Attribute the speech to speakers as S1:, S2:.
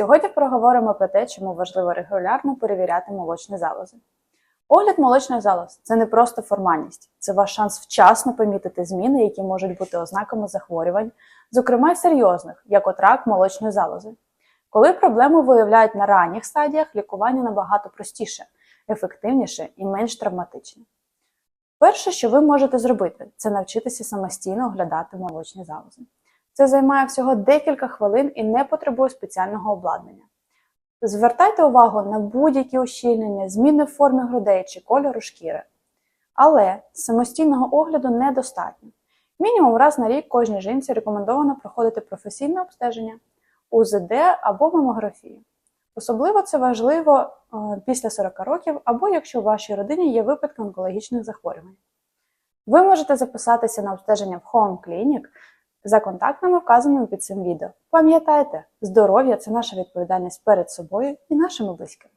S1: Сьогодні проговоримо про те, чому важливо регулярно перевіряти молочні залози. Огляд молочних залоз це не просто формальність, це ваш шанс вчасно помітити зміни, які можуть бути ознаками захворювань, зокрема й серйозних, як от рак молочної залози. Коли проблему виявляють на ранніх стадіях, лікування набагато простіше, ефективніше і менш травматичне. Перше, що ви можете зробити, це навчитися самостійно оглядати молочні залози. Це займає всього декілька хвилин і не потребує спеціального обладнання. Звертайте увагу на будь-які ущільнення, зміни в формі грудей чи кольору шкіри. Але самостійного огляду недостатньо. Мінімум раз на рік кожній жінці рекомендовано проходити професійне обстеження, УЗД або мамографію. Особливо це важливо е, після 40 років або якщо у вашій родині є випадки онкологічних захворювань. Ви можете записатися на обстеження в Home Clinic за контактами, вказаними під цим відео. Пам'ятайте, здоров'я це наша відповідальність перед собою і нашими близькими.